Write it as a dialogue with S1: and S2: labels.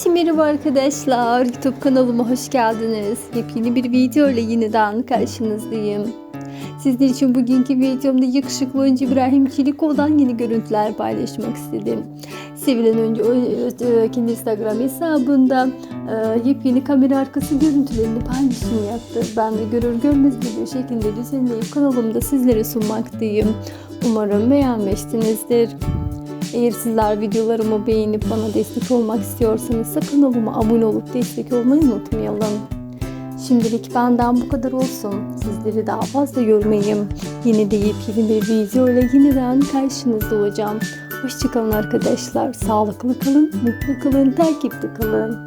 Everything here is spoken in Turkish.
S1: Herkese merhaba arkadaşlar. YouTube kanalıma hoş geldiniz. Yepyeni bir video ile yeniden karşınızdayım. Sizler için bugünkü videomda yakışıklı oyuncu İbrahim Çelikoğlu'dan yeni görüntüler paylaşmak istedim. Sevilen oyuncu kendi Instagram hesabında e, yepyeni kamera arkası görüntülerini paylaşım yaptı. Ben de görür görmez bir şekilde düzenleyip kanalımda sizlere sunmaktayım. Umarım beğenmişsinizdir. Eğer sizler videolarımı beğenip bana destek olmak istiyorsanız kanalıma abone olup destek olmayı unutmayalım. Şimdilik benden bu kadar olsun. Sizleri daha fazla yormayayım. Yine de yepyeni bir video ile yeniden karşınızda olacağım. Hoşçakalın arkadaşlar. Sağlıklı kalın, mutlu kalın, takipte kalın.